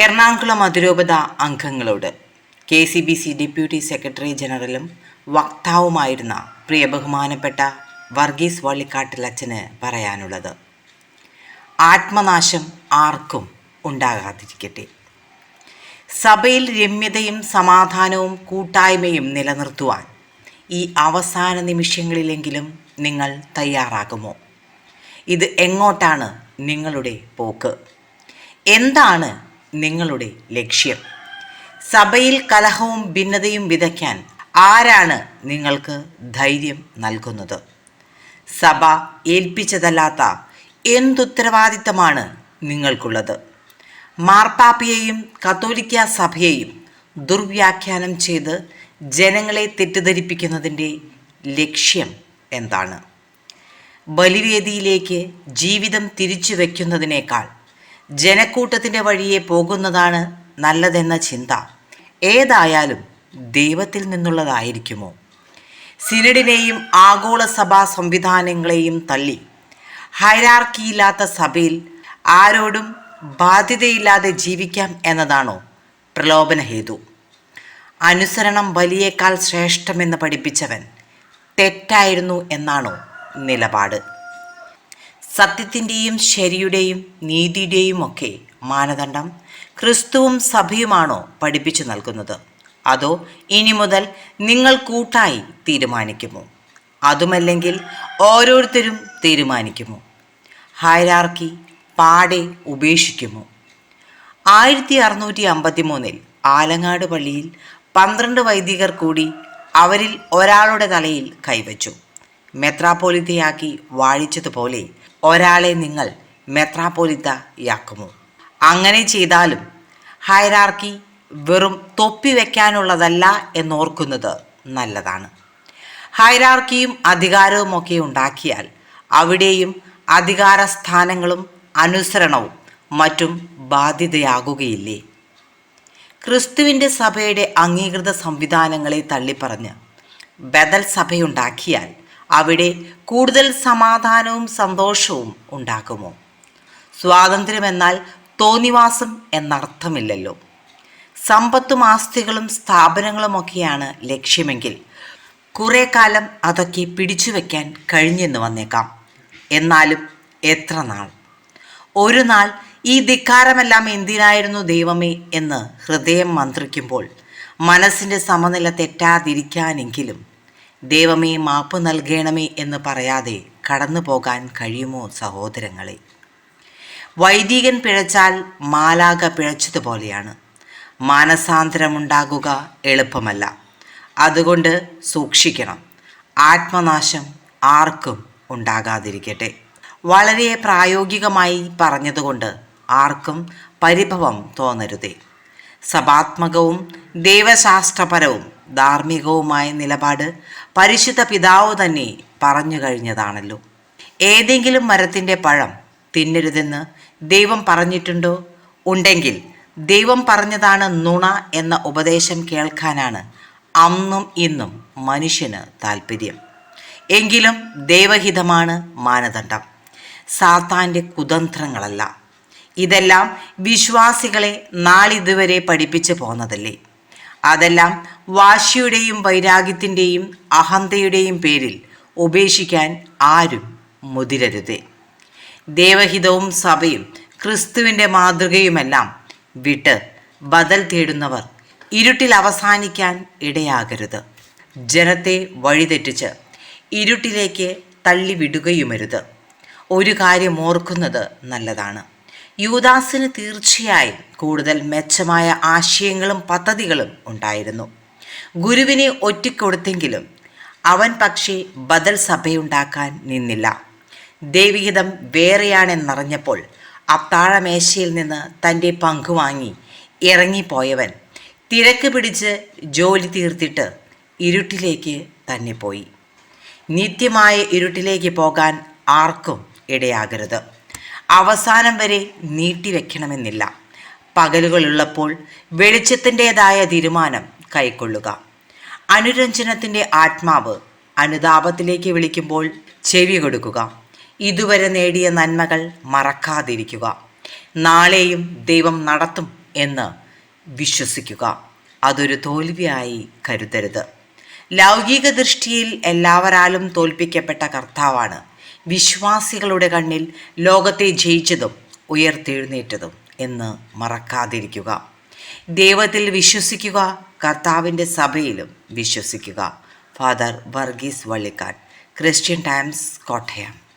എറണാകുളം അതിരൂപത അംഗങ്ങളോട് K C B C deputy secretary ജനറലും വക്താവുമായിരുന്ന പ്രിയ ബഹുമാനപ്പെട്ട വർഗീസ് വള്ളിക്കാട്ടിലച്ചന് പറയാനുള്ളത്. ആത്മനാശം ആർക്കും ഉണ്ടാകാതിരിക്കട്ടെ. സഭയിൽ രമ്യതയും സമാധാനവും കൂട്ടായ്മയും നിലനിർത്തുവാൻ ഈ അവസാന നിമിഷങ്ങളിലെങ്കിലും നിങ്ങൾ തയ്യാറാകുമോ? ഇത് എങ്ങോട്ടാണ് നിങ്ങളുടെ പോക്ക്? എന്താണ് നിങ്ങളുടെ ലക്ഷ്യം. സഭയിൽ കലഹവും ഭിന്നതയും വിതയ്ക്കാൻ ആരാണ് നിങ്ങൾക്ക് ധൈര്യം നൽകുന്നത്? സഭ ഏൽപ്പിച്ചതല്ലാത്ത എന്തുത്തരവാദിത്തമാണ് നിങ്ങൾക്കുള്ളത്? മാർപ്പാപ്പയെയും കത്തോലിക്ക സഭയെയും ദുർവ്യാഖ്യാനം ചെയ്ത് ജനങ്ങളെ തെറ്റിദ്ധരിപ്പിക്കുന്നതിന്റെ ലക്ഷ്യം എന്താണ്? ബലിവേദിയിലേക്ക് ജീവിതം തിരിച്ചു വയ്ക്കുന്നതിനേക്കാൾ ജനക്കൂട്ടത്തിന്റെ വഴിയെ പോകുന്നതാണ് നല്ലതെന്ന ചിന്ത. ഏതായാലും ദൈവത്തിൽ നിന്നുള്ളതായിരിക്കുമോ? സിനഡിനെയും ആഗോള സഭാ സംവിധാനങ്ങളെയും തള്ളി. ഹൈരാർക്കിയില്ലാത്ത സഭയിൽ ആരോടും ബാധ്യതയില്ലാതെ ജീവിക്കാം എന്നതാണോ പ്രലോഭന ഹേതു? അനുസരണം വലിയേക്കാൾ ശ്രേഷ്ഠമെന്ന് പഠിപ്പിച്ചവൻ തെറ്റായിരുന്നു എന്നാണോ നിലപാട്? സത്യത്തിന്റെയും ശരിയുടെയും നീതിയുടെയും ഒക്കെ മാനദണ്ഡം ക്രിസ്തുവും സഭയുമാണോ പഠിപ്പിച്ചു നൽകുന്നത്? അതോ ഇനി മുതൽ നിങ്ങൾ കൂട്ടായി തീരുമാനിക്കുമോ? അതുമല്ലെങ്കിൽ ഓരോരുത്തരും തീരുമാനിക്കുമോ? ഹൈരാർക്കി പാടെ ഉപേക്ഷിക്കുമോ? ആയിരത്തി അറുന്നൂറ്റി അമ്പത്തി മൂന്നിൽ ആലങ്ങാട് പള്ളിയിൽ പന്ത്രണ്ട് വൈദികർ കൂടി അവരിൽ ഒരാളുടെ തലയിൽ കൈവച്ചു. മെത്രാപോലിതയാക്കി വാഴിച്ചതുപോലെ ഒരാളെ നിങ്ങൾ മെത്രാപ്പോലിത്തയാക്കുമോ? അങ്ങനെ ചെയ്താലും ഹൈറാർക്കി വെറും തൊപ്പി വയ്ക്കാനുള്ളതല്ല എന്നോർക്കുന്നത് നല്ലതാണ്. ഹൈറാർക്കിയും അധികാരവും ഒക്കെ ഉണ്ടാക്കിയാൽ അവിടെയും അധികാര സ്ഥാനങ്ങളും അനുസരണവും മറ്റും ബാധ്യതയാകുകയില്ലേ? ക്രിസ്തുവിന്റെ സഭയുടെ അംഗീകൃത സംവിധാനങ്ങളെ തള്ളിപ്പറഞ്ഞ് ബദൽ സഭയുണ്ടാക്കിയാൽ അവിടെ കൂടുതൽ സമാധാനവും സന്തോഷവും ഉണ്ടാകുമോ? സ്വാതന്ത്ര്യമെന്നാൽ തോന്നിവാസം എന്നർത്ഥമില്ലല്ലോ. സമ്പത്തും ആസ്തികളും സ്ഥാപനങ്ങളുമൊക്കെയാണ് ലക്ഷ്യമെങ്കിൽ കുറേ കാലം അതൊക്കെ പിടിച്ചു വയ്ക്കാൻ കഴിഞ്ഞെന്ന് വന്നേക്കാം. എന്നാലും എത്ര നാൾ? ഒരു നാൾ ഈ ധിക്കാരമെല്ലാം എന്തിനായിരുന്നു ദൈവമേ എന്ന് ഹൃദയം മന്ത്രിക്കുമ്പോൾ മനസ്സിന്റെ സമനില തെറ്റാതിരിക്കാനെങ്കിലും ദൈവമേ മാപ്പ് നൽകണമേ എന്ന് പറയാതെ കടന്നു പോകാൻ കഴിയുമോ സഹോദരങ്ങളെ? വൈദികൻ പിഴച്ചാൽ മാലാക പിഴച്ചതുപോലെയാണ്. മാനസാന്തരമുണ്ടാകുക എളുപ്പമല്ല. അതുകൊണ്ട് സൂക്ഷിക്കണം. ആത്മനാശം ആർക്കും ഉണ്ടാകാതിരിക്കട്ടെ. വളരെ പ്രായോഗികമായി പറഞ്ഞതുകൊണ്ട് ആർക്കും പരിഭവം തോന്നരുതേ. സഭാത്മകവും ദൈവശാസ്ത്രപരവും ധാർമ്മികവുമായ നിലപാട് പരിശുദ്ധ പിതാവ് തന്നെ പറഞ്ഞു കഴിഞ്ഞതാണല്ലോ. ഏതെങ്കിലും മരത്തിന്റെ പഴം തിന്നരുതെന്ന് ദൈവം പറഞ്ഞിട്ടുണ്ടോ? ഉണ്ടെങ്കിൽ ദൈവം പറഞ്ഞതാണ് നുണ എന്ന ഉപദേശം കേൾക്കാനാണ് അന്നും ഇന്നും മനുഷ്യന് താല്പര്യം എങ്കിലും ദൈവഹിതമാണ് മാനദണ്ഡം. സാത്താന്റെ കുതന്ത്രങ്ങളല്ല. ഇതെല്ലാം വിശ്വാസികളെ നാളിതുവരെ പഠിപ്പിച്ചു പോന്നതല്ലേ? അതെല്ലാം വാശിയുടെയും വൈരാഗ്യത്തിന്റെയും അഹന്തയുടെയും പേരിൽ ഉപേക്ഷിക്കാൻ ആരും മുതിരരുതേ. ദേവഹിതവും സഭയും ക്രിസ്തുവിന്റെ മാതൃകയുമെല്ലാം വിട്ട് ബദൽ തേടുന്നവർ ഇരുട്ടിൽ അവസാനിക്കാൻ ഇടയാകരുത്. ജനത്തെ വഴിതെറ്റിച്ച് ഇരുട്ടിലേക്ക് തള്ളിവിടുകയുമരുത്. ഒരു കാര്യം ഓർക്കുന്നത് നല്ലതാണ്. യൂദാസിന് തീർച്ചയായും കൂടുതൽ മെച്ചമായ ആശയങ്ങളും പദ്ധതികളും ഉണ്ടായിരുന്നു. ഗുരുവിനെ ഒറ്റിക്കൊടുത്തെങ്കിലും അവൻ പക്ഷേ ബദൽ സഭയുണ്ടാക്കാൻ നിന്നില്ല. ദൈവഹിതം വേറെയാണെന്നറിഞ്ഞപ്പോൾ അത്താഴമേശയിൽ നിന്ന് തന്റെ പങ്ക് വാങ്ങി ഇറങ്ങിപ്പോയവൻ തിരക്ക് പിടിച്ച് ജോലി തീർത്തിട്ട് ഇരുട്ടിലേക്ക് തന്നെ പോയി. നിത്യമായ ഇരുട്ടിലേക്ക് പോകാൻ ആർക്കും ഇടയാകരുത്. അവസാനം വരെ നീട്ടിവെക്കണമെന്നില്ല പകലുകളുള്ളപ്പോൾ വെളിച്ചത്തിന്റെതായ തീരുമാനം കൈക്കൊള്ളുക. അനുരഞ്ജനത്തിന്റെ ആത്മാവ് അനുതാപത്തിലേക്ക് വിളിക്കുമ്പോൾ ചെവി കൊടുക്കുക. ഇതുവരെ നേടിയ നന്മകൾ മറക്കാതിരിക്കുക. നാളെയും ദൈവം നടത്തും എന്ന് വിശ്വസിക്കുക. അതൊരു തോൽവിയായി കരുതരുത്. ലൗകിക ദൃഷ്ടിയിൽ എല്ലാവരാലും തോൽപ്പിക്കപ്പെട്ട കർത്താവാണ് വിശ്വാസികളുടെ കണ്ണിൽ ലോകത്തെ ജയിച്ചതും ഉയർത്തെഴുന്നേറ്റതും എന്ന് മറക്കാതിരിക്കുക. ദൈവത്തിൽ വിശ്വസിക്കുക കർത്താവിന്റെ സഭയിലും വിശ്വസിക്കുക. Father Varghese Vallikkad Christian Times Kottayam.